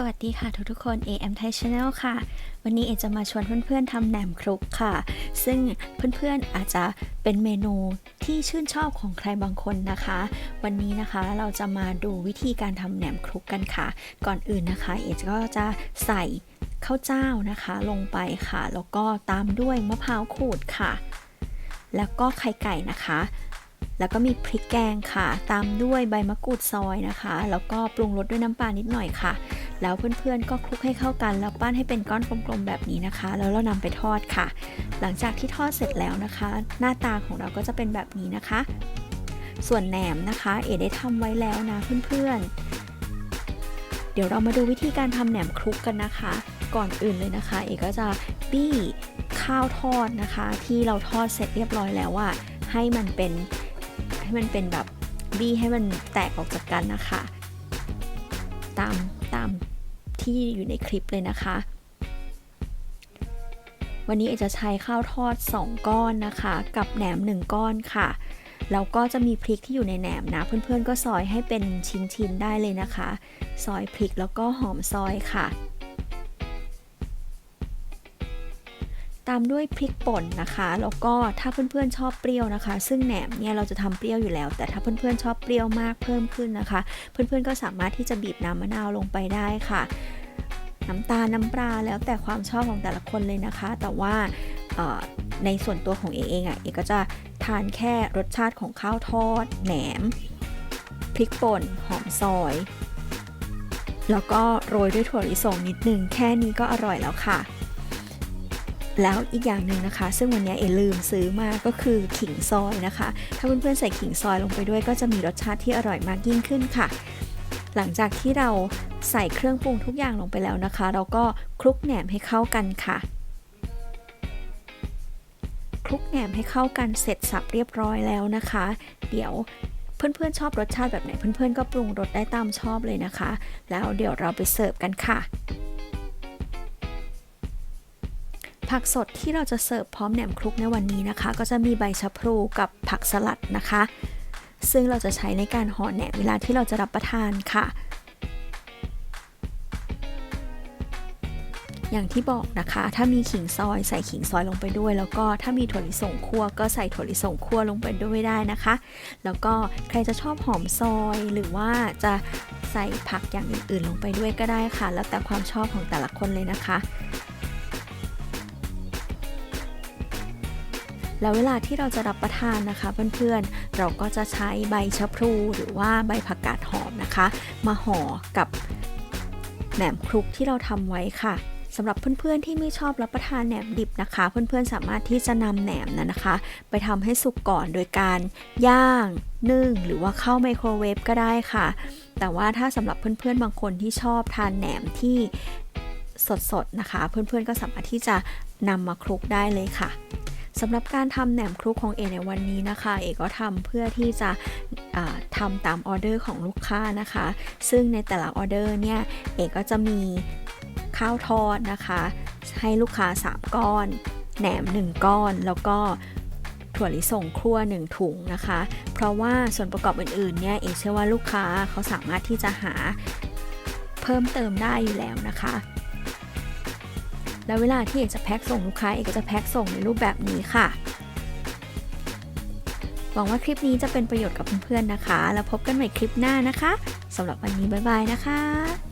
สวัสดีค่ะทุกๆคน AM Thai Channel ค่ะ วันนี้เอจะมาชวนเพื่อนๆทำแหนมครุกค่ะ ซึ่งเพื่อนๆอาจจะเป็นเมนูที่ชื่นชอบของใครบางคนนะคะ วันนี้นะคะเราจะมาดูวิธีการทำแหนมครุกกันค่ะ ก่อนอื่นนะคะ เอก็จะใส่ข้าวเจ้านะคะลงไปค่ะ แล้วก็ตามด้วยมะพร้าวขูดค่ะ แล้วก็ไข่ไก่นะคะแล้วก็มีพริกแกงค่ะ ตามด้วยใบมะกรูดซอยนะคะ แล้วก็ปรุงรสด้วยน้ำปลานิดหน่อยค่ะ แล้วเพื่อนๆก็คลุกให้เข้ากัน แล้วปั้นให้เป็นก้อนกลมๆแบบนี้นะคะ แล้วเรานำไปทอดค่ะ หลังจากที่ทอดเสร็จแล้วนะคะ หน้าตาของเราก็จะเป็นแบบนี้นะคะ ส่วนแหนมนะคะ เอได้ทำไว้แล้วนะเพื่อนๆ เดี๋ยวเรามาดูวิธีการทำแหนมคลุกกันนะคะ ก่อนอื่นเลยนะคะ เอก็จะบี้ข้าวทอดนะคะ ที่เราทอดเสร็จเรียบร้อยแล้วว่าให้มันเป็นให้มันเป็นแบบบี้ให้มันแตกออกจากกันนะคะ ตาม ตามที่อยู่ในคลิปเลยนะคะ วันนี้เอจะใช้ข้าวทอด 2 ก้อนนะคะ กับแหนม 1 ก้อนค่ะแล้วก็จะมีพริกที่อยู่ในแหนมนะ เพื่อนๆก็ซอยให้เป็นชิ้นๆได้เลยนะคะ ซอยพริกแล้วก็หอมซอยค่ะ ตามด้วยพริกป่นนะคะ แล้วก็ถ้าเพื่อนๆชอบเปรี้ยวนะคะ ซึ่งแหนมเนี่ยเราจะทำเปรี้ยวอยู่แล้ว แต่ถ้าเพื่อนๆชอบเปรี้ยวมากเพิ่มขึ้นนะคะ เพื่อนๆก็สามารถที่จะบีบน้ำมะนาวลงไปได้ค่ะ น้ำตาลน้ำปลาแล้วแต่ความชอบของแต่ละคนเลยนะคะ แต่ว่าในส่วนตัวของเอเองอะ่ะเอก็จะทานแค่รสชาติของข้าวทอด แหนมพริกป่นหอมซอย แล้วก็โรยด้วยถั่วลิสงนิดนึงแค่นี้ก็อร่อยแล้วค่ะ แล้วอีกอย่างหนึ่งนะคะ ซึ่งวันนี้เอลืมซื้อมาก็คือขิงซอยนะคะ ถ้าเพื่อนๆใส่ขิงซอยลงไปด้วย ก็จะมีรสชาติที่อร่อยมากยิ่งขึ้นค่ะ หลังจากที่เราใส่เครื่องปรุงทุกอย่างลงไปแล้วนะคะ เราก็คลุกแหนมให้เข้ากันค่ะคลุกแหนมให้เข้ากันเสร็จสับเรียบร้อยแล้วนะคะ เดี๋ยวเพื่อนๆชอบรสชาติแบบไหนเพื่อนๆก็ปรุงรสได้ตามชอบเลยนะคะ แล้วเดี๋ยวเราไปเสิร์ฟกันค่ะ ผักสดที่เราจะเสิร์ฟพร้อมแหนมคลุกในวันนี้นะคะ ก็จะมีใบชะพลูกับผักสลัดนะคะ ซึ่งเราจะใช้ในการห่อแหนมเวลาที่เราจะรับประทานค่ะ อย่างที่บอกนะคะ ถ้ามีขิงซอยใส่ขิงซอยลงไปด้วย แล้วก็ถ้ามีถั่วลิสงคั่วก็ใส่ถั่วลิสงคั่วลงไปด้วยได้นะคะ แล้วก็ใครจะชอบหอมซอยหรือว่าจะใส่ผักอย่างอื่นๆลงไปด้วยก็ได้ค่ะ แล้วแต่ความชอบของแต่ละคนเลยนะคะ แล้วเวลาที่เราจะรับประทานนะคะเพื่อนๆ เราก็จะใช้ใบชะพลูหรือว่าใบผักกาดหอมนะคะ มาห่อกับแหนมคลุกที่เราทำไว้ค่ะสำหรับเพื่อนๆที่ไม่ชอบรับประทานแหนมดิบนะคะ เพื่อนๆสามารถที่จะนำแหนมนั้นนะคะ ไปทำให้สุกก่อนโดยการย่างนึ่งหรือว่าเข้าไมโครเวฟก็ได้ค่ะ แต่ว่าถ้าสำหรับเพื่อนๆบางคนที่ชอบทานแหนมที่สดๆนะคะ เพื่อนๆก็สามารถที่จะนำมาคลุกได้เลยค่ะ สำหรับการทำแหนมคลุกของเอในวันนี้นะคะ เอก็ทำเพื่อที่จะทำตามออเดอร์ของลูกค้านะคะ ซึ่งในแต่ละออเดอร์เนี่ย เอก็จะมีข้าวทอดนะคะ ให้ลูกค้า 3 ก้อน แหนม 1 ก้อน แล้วก็ถั่วลิสงคั่ว1ถุงนะคะ เพราะว่าส่วนประกอบอื่นๆ เนี่ย เอเชื่อว่าลูกค้าเขาสามารถที่จะหาเพิ่มเติมได้อยู่แล้วนะคะ แล้วเวลาที่เอกจะแพ็คส่งลูกค้าเอกก็จะแพ็คส่งในรูปแบบนี้ค่ะ หวังว่าคลิปนี้จะเป็นประโยชน์กับเพื่อนๆนะคะ แล้วพบกันใหม่คลิปหน้านะคะสำหรับวันนี้บ๊ายบายนะคะ